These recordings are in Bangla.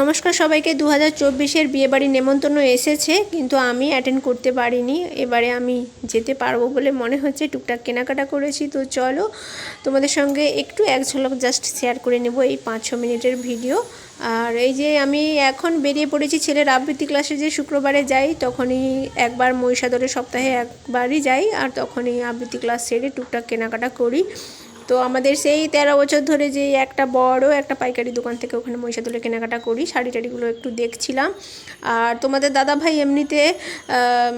নমস্কার সবাইকে। দু হাজার চব্বিশের বিয়েবাড়ি নেমন্তন্ন এসেছে, কিন্তু আমি অ্যাটেন্ড করতে পারিনি। এবারে আমি যেতে পারব বলে মনে হচ্ছে। টুকটাক কেনাকাটা করেছি, তো চলো তোমাদের সঙ্গে একটু এক ঝলক জাস্ট শেয়ার করে নেব এই পাঁচ ছ মিনিটের ভিডিও আর এই যে আমি এখন বেরিয়ে পড়েছি ছেলের আবৃত্তি ক্লাসে যে শুক্রবারে যাই, তখনই একবার মহিষাদলের সপ্তাহে একবারই যাই, আর তখনই আবৃত্তি ক্লাস সেরে টুকটাক কেনাকাটা করি। তো আমাদের সেই তেরো বছর ধরে যে একটা বড় একটা পাইকারি দোকান থেকে ওখানে মহিষাদলে কেনাকাটা করি, শাড়ি টাড়িগুলো একটু দেখছিলাম। আর তোমাদের দাদা ভাই এমনিতে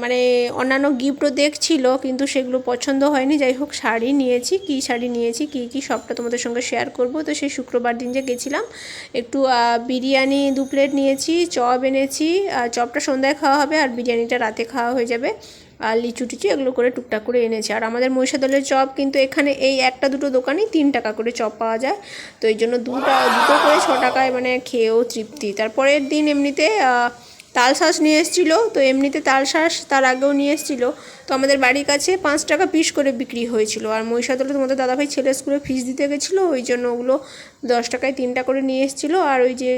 মানে অন্যান্য গিফটও দেখছিল, কিন্তু সেগুলো পছন্দ হয়নি। যাই হোক, শাড়ি নিয়েছি, কী শাড়ি নিয়েছি, কী কী সবটা তোমাদের সঙ্গে শেয়ার করব। তো সেই শুক্রবার দিন যে গেছিলাম, একটু বিরিয়ানি দু প্লেট নিয়েছি, চপ এনেছি চপটা সন্ধ্যায় খাওয়া হবে, আর বিরিয়ানিটা রাতে খাওয়া হয়ে যাবে। আর লিচু টিচু এগুলো করে টুকটাক করে এনেছে। আর আমাদের মহিষাদলের চপ কিন্তু এখানে এই একটা দুটো দোকানেই তিন টাকা করে চপ পাওয়া যায়। তো এই জন্য দুটা, দুটো করে ছ টাকায় মানে খেয়েও তৃপ্তি। তারপরের দিন এমনিতে তাল শাঁস নিয়ে এসেছিল। তো এমনিতে তাল শাঁস তার আগেও নিয়ে এসেছিল। তো আমাদের বাড়ির কাছে পাঁচ টাকা পিস করে বিক্রি হয়েছিল। আর মহিষাদলে তোমাদের দাদাভাই ছেলে স্কুলে ফিস দিতে গেছিল। ওই জন্য ওগুলো দশ টাকায় তিনটা করে নিয়ে এসেছিল। আর ওই যে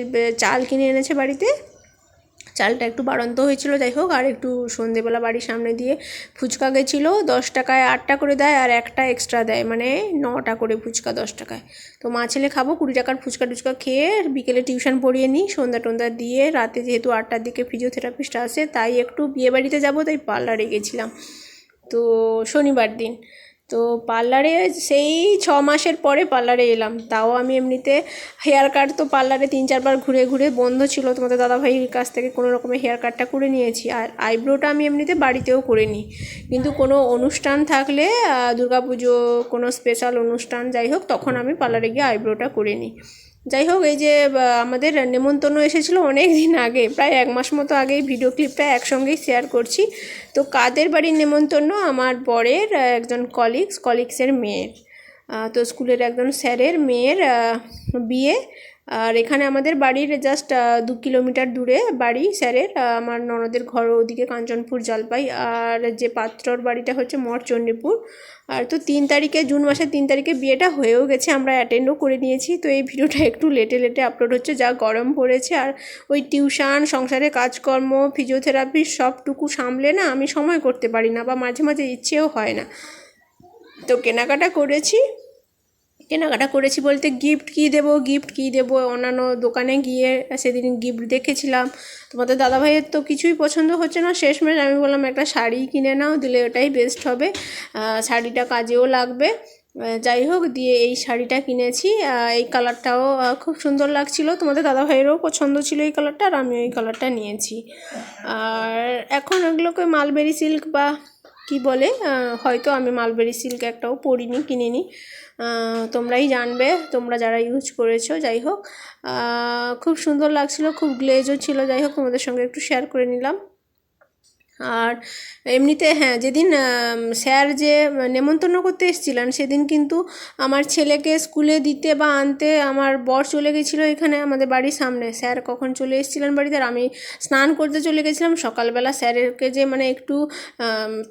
চাল কিনে এনেছে বাড়িতে। চালটা একটু বাড়ন্ত হয়েছিল, যাই হোক, আর একটু সন্ধেবেলা বাড়ির সামনে দিয়ে ফুচকা গেছিল, দশ টাকায় আটটা করে দেয় আর একটা এক্সট্রা দেয় মানে নটা করে ফুচকা দশ টাকায়। তো মা ছেলে খাব, কুড়ি টাকার ফুচকা টুচকা খেয়ে বিকেলে টিউশন পড়িয়ে নিই, সন্ধ্যা টন্ধ্যা দিয়ে রাতে যেহেতু আটটার দিকে ফিজিওথেরাপিস্ট আসে, তাই একটু বিয়েবাড়িতে যাব, তাই পার্লারে গেছিলাম। তো শনিবার দিন তো পার্লারে সেই ছ মাসের পরে পার্লারে এলাম। তাও আমি এমনিতে হেয়ার কাট তো পার্লারে তিন চারবার ঘুরে ঘুরে বন্ধ ছিল। তোমাদের দাদাভাইয়ের কাছ থেকে কোনো রকমের হেয়ার কাটটা করে নিয়েছি। আর আইব্রোটা আমি এমনিতে বাড়িতেও করে নিই। কিন্তু কোনো অনুষ্ঠান থাকলে পুজো কোনো স্পেশাল অনুষ্ঠান যাই হোক, তখন আমি পার্লারে গিয়ে আইব্রোটা করে নিই। যাই হোক এই যে আমাদের নেমন্তন্ন এসেছিল অনেক দিন আগে, প্রায় এক মাস মতো আগেই ভিডিও ক্লিপটা একসঙ্গেই শেয়ার করছি। তো কাদের বাড়ির নেমন্তন্ন? আমার বরের একজন কলিগস কলিগসের মেয়ের। তো স্কুলের একজন স্যারের মেয়ের বিয়ে। আর এখানে আমাদের বাড়ির জাস্ট দু কিলোমিটার দূরে বাড়ি, স্যারের। আমার ননদের ঘর ওদিকে কাঞ্চনপুর জলপাই। আর যে পাত্রর বাড়িটা হচ্ছে মঠচণ্ডীপুর আর তো তিন তারিখে, জুন মাসের তিন তারিখে বিয়েটা হয়েও গেছে, আমরা অ্যাটেন্ডও করে নিয়েছি। তো এই ভিডিওটা একটু লেটে লেটে আপলোড হচ্ছে, যা গরম পড়েছে। আর ওই টিউশন সংসারে কাজকর্ম ফিজিওথেরাপি সবটুকু সামলে না আমি সময় করতে পারি না বা মাঝে মাঝে ইচ্ছেও হয় না। তো কেনাকাটা করেছি। কেনাকাটা করেছি বলতে গিফট কী দেবো গিফট কী দেবো, অন্যান্য দোকানে গিয়ে সেদিন গিফট দেখেছিলাম। তোমাদের দাদাভাইয়ের তো কিছুই পছন্দ হচ্ছে না। শেষমেশ আমি বললাম, একটা শাড়ি কিনে নাও, দিলে ওটাই বেস্ট হবে। শাড়িটা কাজেও লাগবে। যাই হোক, দিয়ে এই শাড়িটা কিনেছি। এই কালারটাও খুব সুন্দর লাগছিল। তোমাদের দাদাভাইয়েরও পছন্দ ছিল এই কালারটা আর আমি ওই কালারটা নিয়েছি। আর এখন এগুলোকে মালবেরি সিল্ক বা কি বলে হয়তো আমি মালবেরি সিল্ক একটাও পরিনি, কিনিনি। তোমরাই জানবে, তোমরা যারা ইউজ করেছ, যাই হোক। খুব সুন্দর লাগছিল, খুব গ্লেজও ছিল। যাই হোক, তোমাদের সঙ্গে একটু শেয়ার করে নিলাম। আর এমনিতে হ্যাঁ যেদিন স্যার যে নেমন্তন্ন করতে এসেছিলেন, সেদিন কিন্তু আমার ছেলেকে স্কুলে দিতে বা আনতে আমার বর চলে গেছিল এখানে আমাদের বাড়ির সামনে। স্যার কখন চলে এসেছিলেন বাড়িতে? আর আমি স্নান করতে চলে গেছিলাম। সকালবেলা স্যারেরকে যে মানে একটু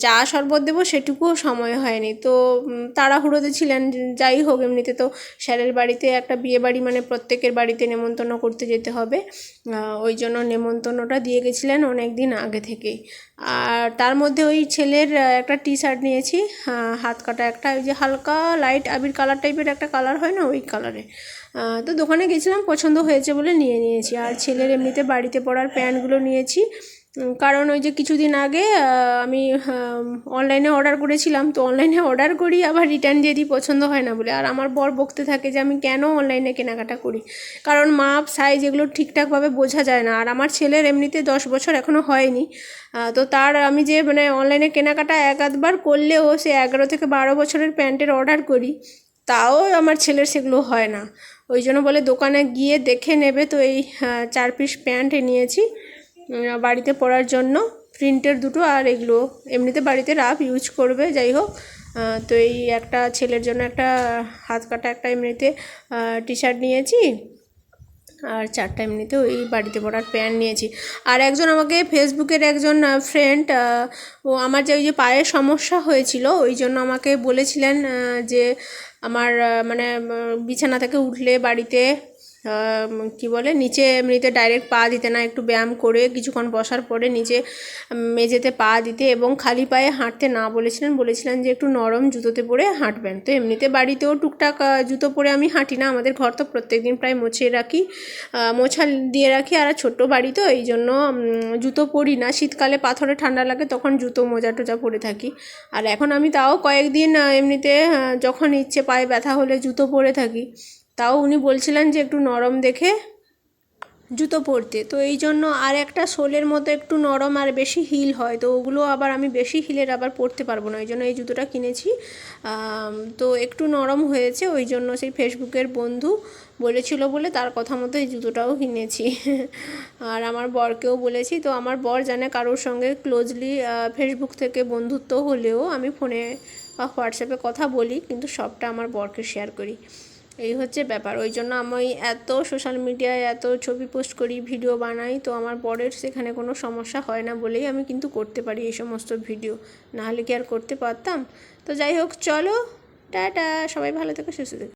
চা শরবত দেবো সেটুকুও সময় হয়নি। তো তাড়াহুড়োতে ছিলেন, যাই হোক, এমনিতে তো স্যারের বাড়িতে একটা বিয়ে বাড়ি মানে প্রত্যেকের বাড়িতে নেমন্তন্ন করতে যেতে হবে। ওই জন্য নেমন্তন্নটা দিয়ে গেছিলেন অনেক দিন আগে থেকেই। আর তার মধ্যে ওই ছেলের একটা টি শার্ট নিয়েছি হাত কাটা একটা, ওই যে হালকা লাইট আবির কালার টাইপের একটা কালার হয় না, ওই কালারে তো দোকানে গেছিলাম, পছন্দ হয়েছে বলে নিয়ে নিয়েছি। আর ছেলের এমনিতে বাড়িতে পরার প্যান্টগুলো নিয়েছি। কারণ ওই যে কিছুদিন আগে আমি অনলাইনে অর্ডার করেছিলাম, তো অনলাইনে অর্ডার করি, আবার রিটার্ন দিয়ে দিই, পছন্দ হয় না বলে। আর আমার বর বকতে থাকে যে, আমি কেন অনলাইনে কেনাকাটা করি? কারণ মাপ সাইজ এগুলো ঠিকঠাকভাবে বোঝা যায় না। আর আমার ছেলের এমনিতে দশ বছর এখনও হয়নি। তো তার, আমি যে মানে অনলাইনে কেনাকাটা এক আধবার করলেও, সে এগারো থেকে বারো বছরের প্যান্টের অর্ডার করি, তাও আমার ছেলের সেগুলো হয় না। ওই জন্য বলে দোকানে গিয়ে দেখে নেবে, তো এই চার পিস প্যান্ট নিয়েছি। বাড়িতে পরার জন্য প্রিন্টের দুটো আর এগুলো এমনিতে বাড়িতে রাফ ইউজ করবে, যাই হোক। তো এই একটা ছেলের জন্য একটা হাত কাটা একটা এমনিতে টি শার্ট নিয়েছি আর চারটা এমনিতে ওই বাড়িতে পড়ার প্যান্ট নিয়েছি। আর একজন আমাকে ফেসবুকের একজন ফ্রেন্ড ও আমার যে ওই যে পায়ের সমস্যা হয়েছিল, ওই জন্য আমাকে বলেছিলেন যে আমার মানে বিছানা থেকে উঠলে বাড়িতে কি বলে, নিচে এমনিতে ডাইরেক্ট পা দিতে না, একটু ব্যায়াম করে কিছুক্ষণ বসার পরে নিচে মেঝেতে পা দিতে এবং খালি পায়ে হাঁটতে না বলেছিলেন বলেছিলেন যে একটু নরম জুতোতে পরে হাঁটবেন। তো এমনিতে বাড়িতেও টুকটাক জুতো পরে আমি হাঁটি না, আমাদের ঘর তো প্রত্যেকদিন প্রায় মুছে রাখি মোছা দিয়ে রাখি, আর ছোট্ট বাড়ি তো, এই জন্য জুতো পরি না। শীতকালে পাথরে ঠান্ডা লাগে, তখন জুতো মোজা টোজা পরে থাকি। আর এখন আমি তাও কয়েকদিন এমনিতে যখন ইচ্ছে পায়ে ব্যথা হলে জুতো পরে থাকি। তাও উনি বলছিলেন যে একটু নরম দেখে জুতো পরতে। তো এই জন্য আর একটা সোলের মতো একটু নরম আর বেশি হিল হয়। তো ওগুলো আবার আমি বেশি হিলের আবার পরতে পারব না। ওই জন্য এই জুতোটা কিনেছি। তো একটু নরম হয়েছে। ওই জন্য সেই ফেসবুকের বন্ধু বলেছিল বলে তার কথা মতো এই জুতোটাও কিনেছি। আর আমার বরকেও বলেছি। তো আমার বর জানে কারোর সঙ্গে ক্লোজলি ফেসবুক থেকে বন্ধুত্ব হলেও আমি ফোনে বা হোয়াটসঅ্যাপে কথা বলি, কিন্তু সবটা আমার বরকে শেয়ার করি। এই হচ্ছে ব্যাপার। ওই জন্য আমি এত সোশ্যাল মিডিয়ায় এত ছবি পোস্ট করি ভিডিও বানাই, তো আমার পরের সেখানে কোনো সমস্যা হয় না বলেই আমি কিন্তু করতে পারি এই সমস্ত ভিডিও নাহলে কি আর করতে পারতাম? তো যাই হোক, চলো, টাটা, সবাই ভালো থেকো, সুস্থ থেকো।